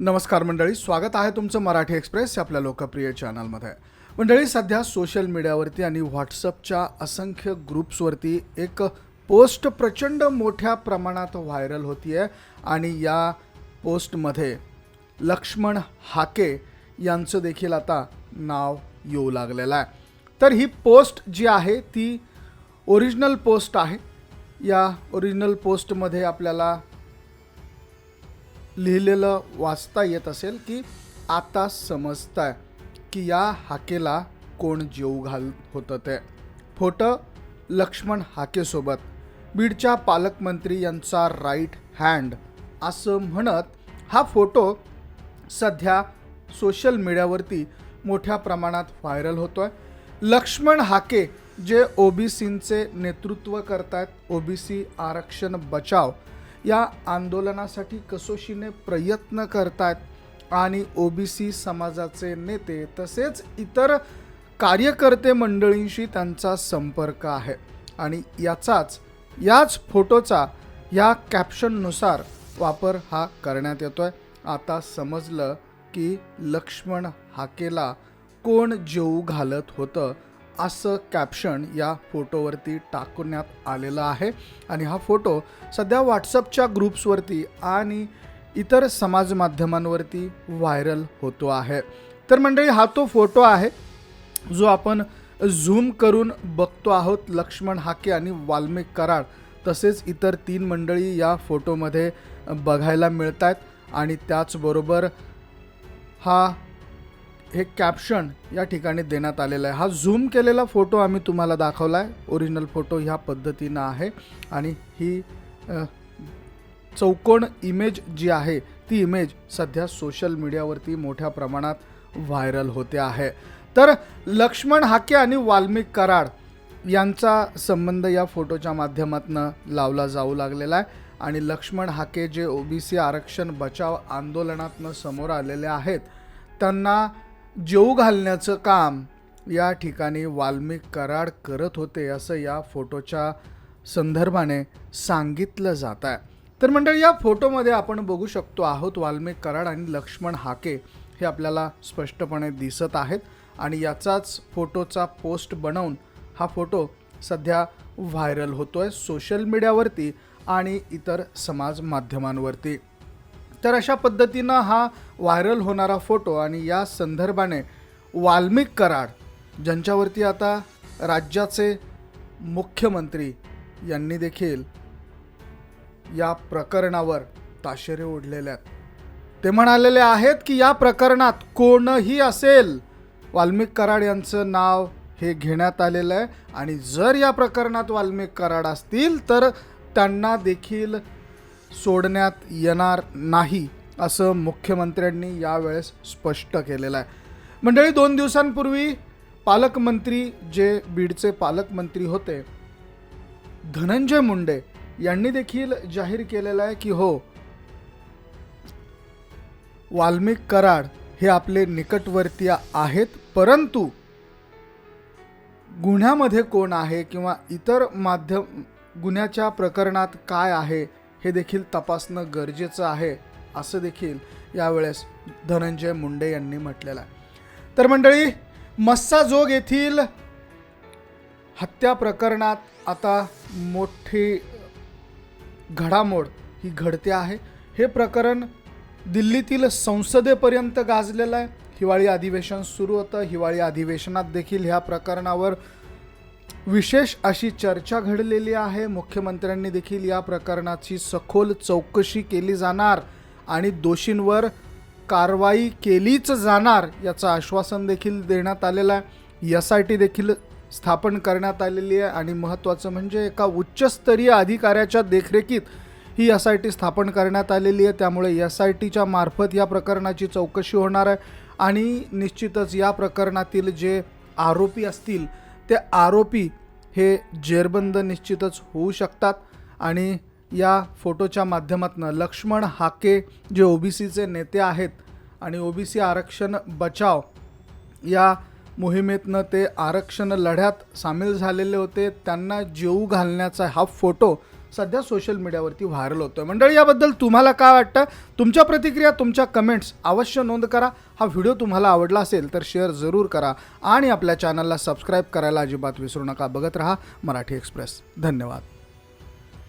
नमस्कार मंडळी स्वागत आहे तुमचं मराठी एक्सप्रेस आपल्या लोकप्रिय चॅनलमध्ये. मंडळी सध्या सोशल मीडियावरती आणि व्हॉट्सअपच्या असंख्य ग्रुप्सवरती एक पोस्ट प्रचंड मोठ्या प्रमाणात व्हायरल होती आहे आणि या पोस्टमध्ये लक्ष्मण हाके यांचं देखील आता नाव येऊ लागलेलं आहे. तर ही पोस्ट जी आहे ती ओरिजिनल पोस्ट आहे. या ओरिजिनल पोस्टमध्ये आपल्याला लिहिलेलं वाचता येत असेल की आता समजताय की या हाकेला कोण जेऊ घाल होतं ते. फोटो लक्ष्मण हाकेसोबत बीडच्या पालकमंत्री यांचा राईट हँड असं म्हणत हा फोटो सध्या सोशल मीडियावरती मोठ्या प्रमाणात व्हायरल होतोय. लक्ष्मण हाके जे ओबीसींचे नेतृत्व करतायत ओबीसी आरक्षण बचाव या आंदोलनासाठी कसोशीने प्रयत्न करतात आणि ओबीसी समाजाचे नेते तसेच इतर कार्यकर्ते मंडळींशी त्यांचा संपर्क आहे. आणि याचाच याच फोटोचा या कॅप्शननुसार वापर हा करण्यात येतो आहे आता समजलं की लक्ष्मण हाकेला कोण जेऊ घालत होतं असं कॅप्शन या फोटोवरती टाकण्यात आलेलं आहे. आणि हा फोटो सध्या व्हॉट्सअपच्या ग्रुप्सवरती आणि इतर समाज माध्यमांवरती व्हायरल होतो आहे. तर मंडळी हा तो फोटो आहे जो आपण झूम करून बघतो आहोत. लक्ष्मण हाके आणि वाल्मिक कराड तसेच इतर तीन मंडळी या फोटोमध्ये बघायला मिळत आहेत आणि त्याचबरोबर हा हे कॅप्शन या ठिकाणी देण्यात आलेलं आहे. हा झूम केलेला फोटो आम्ही तुम्हाला दाखवला आहे ओरिजिनल फोटो ह्या पद्धतीनं आहे. आणि ही चौकोन इमेज जी आहे ती इमेज सध्या सोशल मीडियावरती मोठ्या प्रमाणात व्हायरल होते आहे. तर लक्ष्मण हाके आणि वाल्मिक कराड यांचा संबंध या फोटोच्या माध्यमातून लावला जाऊ लागलेला आहे. आणि लक्ष्मण हाके जे ओबीसी आरक्षण बचाव आंदोलनातनं समोर आलेले आहेत त्यांना जेऊ घालण्याचं काम या ठिकाणी वाल्मिक कराड करत होते असं या फोटोच्या संदर्भाने सांगितलं जात आहे. तर मंडळी या फोटोमध्ये आपण बघू शकतो आहोत वाल्मिक कराड आणि लक्ष्मण हाके हे आपल्याला स्पष्टपणे दिसत आहेत आणि याचाच फोटोचा पोस्ट बनवून हा फोटो सध्या व्हायरल होतो आहे सोशल मीडियावरती आणि इतर समाज माध्यमांवरती. तर अशा पद्धतीनं हा व्हायरल होणारा फोटो आणि या संदर्भाने वाल्मिक कराड ज्यांच्यावरती आता राज्याचे मुख्यमंत्री यांनी देखील या प्रकरणावर ताशेरे ओढलेले आहेत. ते म्हणालेले आहेत की या प्रकरणात कोणही असेल. वाल्मिक कराड यांचं नाव हे घेण्यात आलेलं आहे आणि जर या प्रकरणात वाल्मिक कराड असतील तर त्यांना देखील सोडण्यात येणार नाही असं मुख्यमंत्र्यांनी यावेळेस स्पष्ट केलेलं आहे. मंडळी दोन दिवसांपूर्वी पालकमंत्री जे बीडचे पालकमंत्री होते धनंजय मुंडे यांनी देखील जाहीर केलेलं आहे की हो वाल्मिक कराड हे आपले निकटवर्तीय आहेत परंतु गुन्ह्यामध्ये कोण आहे किंवा इतर माध्यम गुन्ह्याच्या प्रकरणात काय आहे हे देखील तपासणं गरजेचं आहे असं देखील यावेळेस धनंजय मुंडे यांनी म्हटलेलं आहे. तर मंडळी मस्साजोग येथील हत्या प्रकरणात आता मोठी घडामोड ही घडते आहे. हे प्रकरण दिल्लीतील संसदेपर्यंत गाजलेलं आहे. हिवाळी अधिवेशन सुरू होतं. हिवाळी अधिवेशनात देखील ह्या प्रकरणावर विशेष अशी चर्चा घडलेली आहे. मुख्यमंत्र्यांनी देखील या प्रकरणाची सखोल चौकशी केली जाणार आणि दोषींवर कारवाई केलीच जाणार याचं आश्वासन देखील देण्यात आलेलं आहे. एस आय टी देखील स्थापन करण्यात आलेली आहे आणि महत्त्वाचं म्हणजे एका उच्चस्तरीय अधिकाऱ्याच्या देखरेखीत ही एस आय टी स्थापन करण्यात आलेली आहे. त्यामुळे एस आय टीच्या मार्फत या प्रकरणाची चौकशी होणार आहे आणि निश्चितच या प्रकरणातील जे आरोपी असतील ते आरोपी हे जेरबंद निश्चितच होऊ शकतात. आणि या फोटोच्या माध्यमातून लक्ष्मण हाके जे ओ बी सीचे नेते आहेत आणि ओ बी सी आरक्षण बचाव या मोहिमेतनं ते आरक्षण लढ्यात सामील झालेले होते त्यांना जेऊ घालण्याचा हा फोटो सध्या सोशल मीडियावरती व्हायरल होतोय. मंडळी याबद्दल तुम्हाला काय वाटतं? तुमच्या प्रतिक्रिया तुमच्या कमेंट्स अवश्य नोंद करा. हा व्हिडिओ तुम्हाला आवडला असेल तर शेअर जरूर करा आणि आपल्या चॅनलला सबस्क्राईब करायला अजिबात विसरू नका. बघत रहा मराठी एक्सप्रेस धन्यवाद.